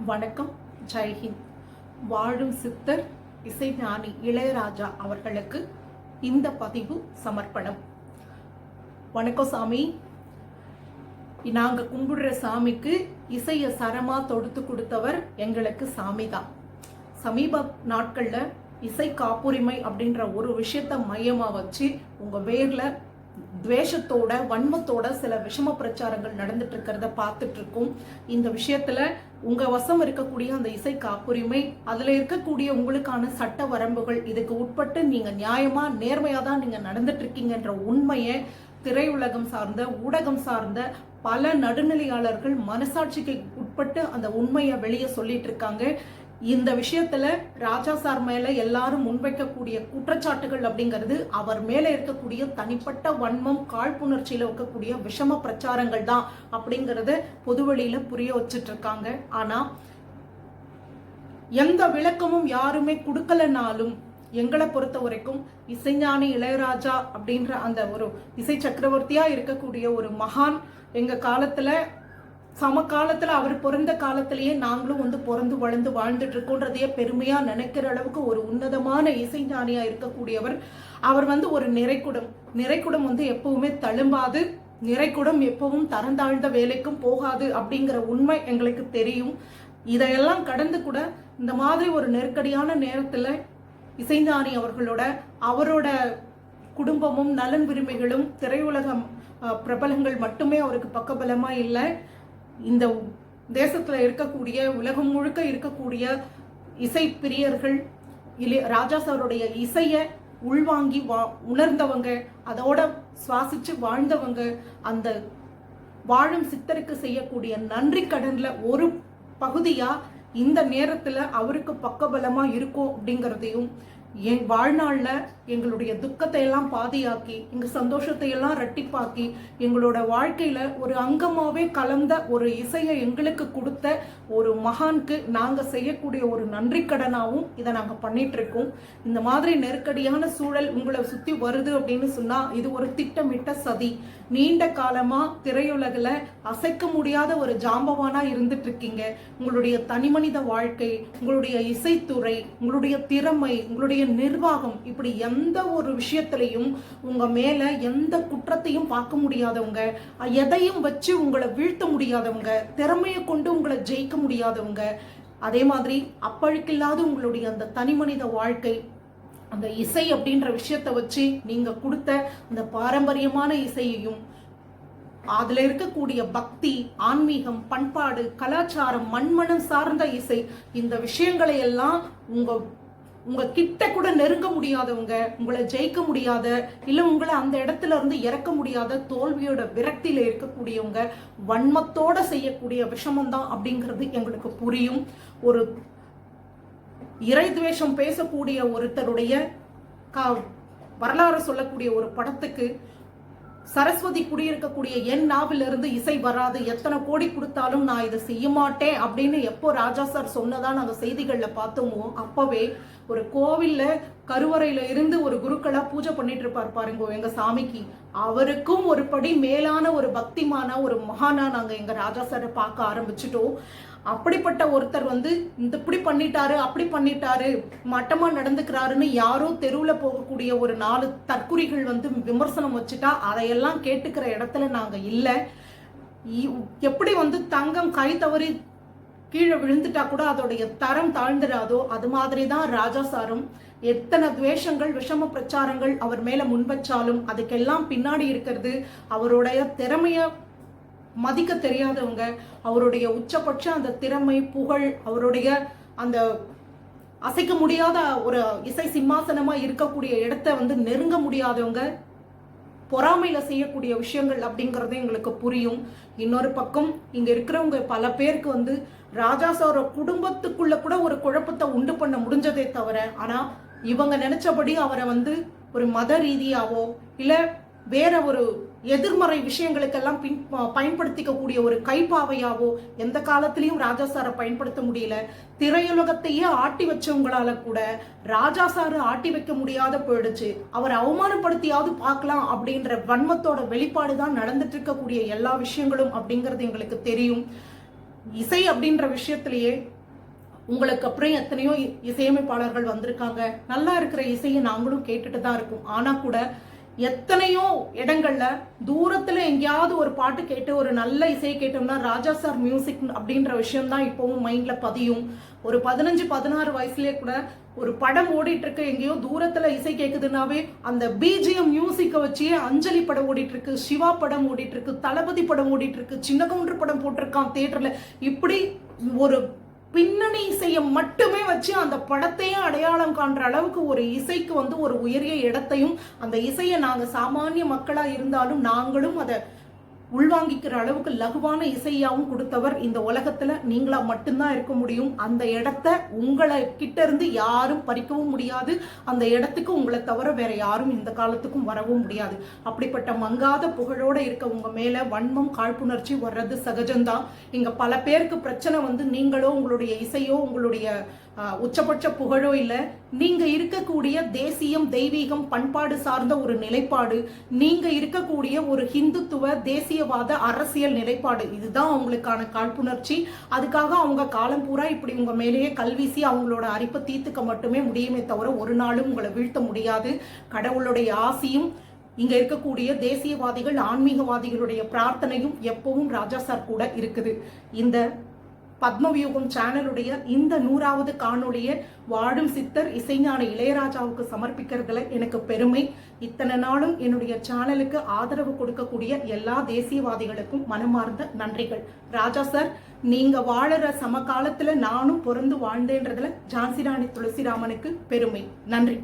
வணக்கம் ஜெய்ஹிந்த் வாழும் சித்தர் இசைஞானி இளையராஜா அவர்களுக்கு இந்த பதிவு சமர்ப்பணம். வணக்கம் சாமி. நாங்கள் கும்பிடுற சாமிக்கு இசையை சரமா தொடுத்து கொடுத்தவர் எங்களுக்கு சாமி தான் சமீப நாட்களில் இசை காப்புரிமை அப்படின்ற ஒரு விஷயத்த மையமாக வச்சு உங்கள் வேரில் துவேஷத்தோட வன்மத்தோட சில விஷம பிரச்சாரங்கள் நடந்துட்டு இருக்கிறத பார்த்துட்டு இருக்கோம் இந்த விஷயத்துல உங்க வசம் இருக்கக்கூடிய அந்த இசை காப்புரிமை அதுல இருக்கக்கூடிய உங்களுக்கான சட்ட வரம்புகள் இதுக்கு உட்பட்டு நீங்க நியாயமா நேர்மையா தான் நீங்க நடந்துட்டு இருக்கீங்கன்ற உண்மையை திரையுலகம் சார்ந்த ஊடகம் சார்ந்த பல நடுநிலையாளர்கள் மனசாட்சிக்கு உட்பட்டு அந்த உண்மையை வெளியே சொல்லிட்டு இருக்காங்க இந்த விஷயத்துல ராஜா சார் மேல எல்லாரும் முன்வைக்கக்கூடிய குற்றச்சாட்டுகள் அப்படிங்கிறது அவர் மேல இருக்கக்கூடிய தனிப்பட்ட வன்மம் காழ்ப்புணர்ச்சியில இருக்கக்கூடிய விஷம பிரச்சாரங்கள் தான் அப்படிங்கறத பொதுவெளியில புரிய வச்சுட்டு இருக்காங்க. ஆனா எந்த விளக்கமும் யாருமே கொடுக்கலனாலும் எங்களை பொறுத்த வரைக்கும் இசைஞானி இளையராஜா அப்படின்ற அந்த ஒரு இசை சக்கரவர்த்தியா இருக்கக்கூடிய ஒரு மகான் எங்க காலத்துல சமகாலத்தில் அவர் பிறந்த காலத்திலேயே நாங்களும் வந்து பிறந்து வளர்ந்து வாழ்ந்துட்டு இருக்கோன்றதையே பெருமையா நினைக்கிற அளவுக்கு ஒரு உன்னதமான இசைஞானியா இருக்கக்கூடியவர். அவர் வந்து ஒரு நிறைக்குடம் நிறைக்குடம் வந்து எப்பவுமே தழும்பாது. நிறைக்குடம் எப்பவும் தரந்தாழ்ந்த வேலைக்கும் போகாது அப்படிங்கிற உண்மை எங்களுக்கு தெரியும். இதையெல்லாம் கடந்து கூட இந்த மாதிரி ஒரு நெருக்கடியான நேரத்தில் இசைஞானி அவர்களோட அவரோட குடும்பமும் நலன் உரிமைகளும் திரையுலகம் பிரபலங்கள் மட்டுமே அவருக்கு பக்கபலமாக இல்லை. இந்த தேசத்தில் இருக்கக்கூடிய உலகம் முழுக்க இருக்கக்கூடிய இசை பிரியர்கள் இளைய ராஜா சாருடைய இசையை உள்வாங்கி வா உணர்ந்தவங்க அதோட சுவாசிச்சு வாழ்ந்தவங்க அந்த வாழும் சித்தருக்கு செய்யக்கூடிய நன்றி கடன்ல ஒரு பகுதியா இந்த நேரத்துல அவருக்கு பக்கபலமா இருக்கும் அப்படிங்கிறதையும் என் வாழ்நாளில் எங்களுடைய துக்கத்தை எல்லாம் பாதியாக்கி எங்கள் சந்தோஷத்தை எல்லாம் ரெட்டிப்பாக்கி எங்களோட வாழ்க்கையில் ஒரு அங்கமாகவே கலந்த ஒரு இசையை எங்களுக்கு கொடுத்த ஒரு மகானுக்கு நாங்கள் செய்யக்கூடிய ஒரு நன்றி கடனாகவும் இதை நாங்கள் பண்ணிகிட்ருக்கோம் இந்த மாதிரி நெருக்கடியான சூழல் உங்களை சுற்றி வருது அப்படின்னு சொன்னால் இது ஒரு திட்டமிட்ட சதி. நீண்ட காலமாக திரையுலகில் அசைக்க முடியாத ஒரு ஜாம்பவானாக இருந்துட்டுருக்கீங்க. உங்களுடைய தனிமனித வாழ்க்கை உங்களுடைய இசைத்துறை உங்களுடைய திறமை உங்களுடைய நிர்வாகம் இப்படி எந்த ஒரு விஷயத்திலையும் உங்க மேல எந்த குற்றத்தையும் பார்க்க முடியாதவங்க எதையும் வச்சு உங்களை வீழ்த்த முடியாதவங்க திறமையை கொண்டு உங்களை ஜெயிக்க முடியாதவங்க அதே மாதிரி அப்பழுக்கில்லாத உங்களுடைய அந்த தனி மனித வாழ்க்கை அந்த இசை அப்படின்ற விஷயத்தை வச்சு நீங்க கொடுத்த அந்த பாரம்பரியமான இசையையும் அதுல இருக்கக்கூடிய பக்தி ஆன்மீகம் பண்பாடு கலாச்சாரம் மண்மனம் சார்ந்த இசை இந்த விஷயங்களை எல்லாம் உங்க உங்க கிட்ட கூட நெருங்க முடியாதவங்க உங்களை ஜெயிக்க முடியாத இல்ல உங்களை அந்த இடத்துல இருந்து இறக்க முடியாத தோல்வியோட விரக்தியில இருக்கக்கூடியவங்க வன்மத்தோட செய்யக்கூடிய விஷமம் தான் அப்படிங்கிறது எங்களுக்கு புரியும். ஒரு இறை துவேஷம் பேசக்கூடிய ஒருத்தருடைய கா வரலாறு சொல்லக்கூடிய ஒரு படத்துக்கு சரஸ்வதி குடியிருக்கக்கூடிய என் நாவிலிருந்து இசை வராது. எத்தனை கோடி கொடுத்தாலும் நான் இதை செய்ய மாட்டேன் அப்படின்னு எப்போ ராஜா சார் சொன்னதா நாங்கள் செய்திகளில் பார்த்தோமோ அப்போவே ஒரு கோவிலில் கருவறையில் இருந்து ஒரு குருக்களாக பூஜை பண்ணிட்டு இருப்பார் பாருங்க எங்கள் சாமிக்கு. அவருக்கும் ஒரு படி மேலான ஒரு பக்திமான ஒரு மகானா நாங்கள் எங்கள் ராஜா சாரை பார்க்க ஆரம்பிச்சிட்டோம். அப்படிப்பட்ட ஒருத்தர் வந்து இந்த இப்படி பண்ணிட்டாரு அப்படி பண்ணிட்டாரு மட்டமா நடந்துக்கிறாருன்னு யாரோ தெருவில் போகக்கூடிய ஒரு நாலு தற்குறிகள் வந்து விமர்சனம் வச்சுட்டா அதையெல்லாம் கேட்டுக்கிற இடத்துல நாங்க இல்லை. இ- எப்படி வந்து தங்கம் கை தவறி கீழே விழுந்துட்டா கூட அதோடைய தரம் தாழ்ந்துடாதோ அது மாதிரி தான் ராஜா சாரும். எத்தனை துவேஷங்கள் விஷம பிரச்சாரங்கள் அவர் மேல முன்வச்சாலும் அதுக்கெல்லாம் பின்னாடி இருக்கிறது அவருடைய திறமையை மதிக்க தெரியாதவங்க அவருடைய உச்சபட்ச அந்த திறமை புகழ் அவருடைய அந்த அசைக்க முடியாத ஒரு இசை சிம்மாசனமா இருக்கக்கூடிய இடத்த வந்து நெருங்க முடியாதவங்க பொறாமையில செய்யக்கூடிய விஷயங்கள் அப்படிங்கறது எங்களுக்கு புரியும். இன்னொரு பக்கம் இங்க இருக்கிறவங்க பல பேருக்கு வந்து ராஜா சார குடும்பத்துக்குள்ள கூட ஒரு குழப்பத்தை உண்டு பண்ண முடிஞ்சதே தவிர ஆனா இவங்க நினைச்சபடி அவரை வந்து ஒரு மத ரீதியாவோ இல்ல வேற ஒரு எதிர்மறை விஷயங்களுக்கெல்லாம் பின் பயன்படுத்திக்கக்கூடிய ஒரு கைப்பாவையாவோ எந்த காலத்திலையும் ராஜா சாரை பயன்படுத்த முடியல. திரையுலகத்தையே ஆட்டி வச்சவங்களால கூட ராஜா சாரு ஆட்டி வைக்க முடியாத போயிடுச்சு. அவரை அவமானப்படுத்தியாவது பார்க்கலாம் அப்படின்ற வன்மத்தோட வெளிப்பாடு தான் நடந்துட்டு இருக்கக்கூடிய எல்லா விஷயங்களும் அப்படிங்கிறது எங்களுக்கு தெரியும். இசை அப்படின்ற விஷயத்திலேயே உங்களுக்கு அப்புறம் எத்தனையோ இ- இசையமைப்பாளர்கள் வந்திருக்காங்க. நல்லா இருக்கிற இசையை நாங்களும் கேட்டுட்டு தான் இருக்கோம். ஆனால் கூட எத்தனையோ இடங்கள்ல தூரத்துல எங்கேயாவது ஒரு பாட்டு கேட்டு ஒரு நல்ல இசையை கேட்டோம்னா ராஜா சார் மியூசிக் அப்படின்ற விஷயம் தான் இப்பவும் மைண்ட்ல பதியும். ஒரு பதினஞ்சு பதினாறு வயசுலயே கூட ஒரு படம் ஓடிட்டு இருக்கு எங்கேயோ தூரத்துல இசை கேக்குதுன்னாவே அந்த பிஜிஎம் மியூசிக்கை வச்சே அஞ்சலி படம் ஓடிட்டு இருக்கு சிவா படம் ஓடிட்டு இருக்கு தளபதி படம் ஓடிட்டு இருக்கு சின்ன கவுண்டர் படம் போட்டிருக்கான் தேட்டர்ல இப்படி ஒரு பின்னணி இசையை மட்டுமே வச்சு அந்த படத்தையே அடையாளம் காண்ற அளவுக்கு ஒரு இசைக்கு வந்து ஒரு உயரிய இடத்தையும் அந்த இசையை நாங்கள் சாமானிய மக்களாக இருந்தாலும் நாங்களும் அதை உள்வாங்கிக்கிற அளவுக்கு லகுவான இசையாவும் கொடுத்தவர் இந்த உலகத்துல நீங்களா மட்டும்தான் இருக்க முடியும். அந்த இடத்த உங்களை கிட்ட இருந்து யாரும் பறிக்கவும் முடியாது. அந்த இடத்துக்கு உங்களை தவிர வேற யாரும் இந்த காலத்துக்கும் வரவும் முடியாது. அப்படிப்பட்ட மங்காத புகழோட இருக்க உங்க மேல வன்மம் காழ்ப்புணர்ச்சி வர்றது சகஜம்தான். இங்க பல பேருக்கு பிரச்சனை வந்து நீங்களோ உங்களுடைய இசையோ உங்களுடைய உச்சபட்ச புகழோ இல்லை. நீங்க இருக்கக்கூடிய தேசியம் தெய்வீகம் பண்பாடு சார்ந்த ஒரு நிலைப்பாடு. நீங்க இருக்கக்கூடிய ஒரு ஹிந்துத்துவ தேசியவாத அரசியல் நிலைப்பாடு. இதுதான் அவங்களுக்கான காழ்ப்புணர்ச்சி. அதுக்காக அவங்க காலம் பூரா இப்படி உங்க மேலேயே கல்வீசி அவங்களோட அரிப்பை தீர்த்துக்க மட்டுமே முடியுமே தவிர ஒரு நாளும் உங்களை வீழ்த்த முடியாது. கடவுளுடைய ஆசியும் இங்க இருக்கக்கூடிய தேசியவாதிகள் ஆன்மீகவாதிகளுடைய பிரார்த்தனையும் எப்பவும் ராஜா சார் கூட இருக்குது. இந்த பத்மவியூகம் சேனலுடைய இந்த நூறாவது காணொளியை வாழும் சித்தர் இசைஞான இளையராஜாவுக்கு சமர்ப்பிக்கிறதுல எனக்கு பெருமை. இத்தனை நாளும் என்னுடைய சேனலுக்கு ஆதரவு கொடுக்கக்கூடிய எல்லா தேசியவாதிகளுக்கும் மனமார்ந்த நன்றிகள். ராஜா சார் நீங்க வாழற சமகாலத்துல நானும் பிறந்து வாழ்ந்தேன்றதுல ஜான்சிராணி துளசிராமனுக்கு பெருமை. நன்றி.